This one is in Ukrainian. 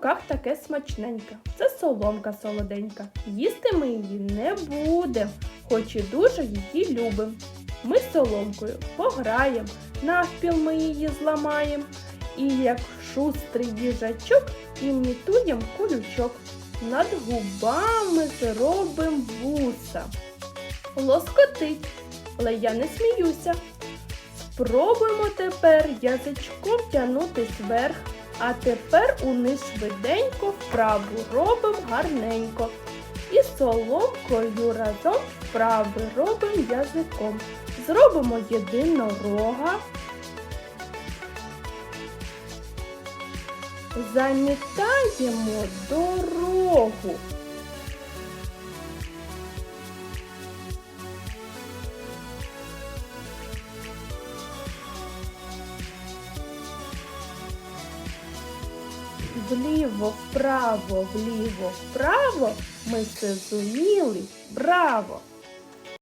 руках таке смачненьке. Це соломка солоденька. Їсти ми її не будемо, хоч і дуже її любимо. Ми з соломкою пограємо, навпіл ми її зламаємо. І як шустрий їжачок імітуєм колючок. Над губами зробим вуса. Лоскотить, але я не сміюся. Спробуємо тепер язичком тягнутись вверх, а тепер униз швиденько вправу робимо гарненько. І соломкою разом вправи робимо язиком. Зробимо єдинорога. Замітаємо дорогу. Вліво, вправо, вліво, вправо. Ми це зуміли. Браво!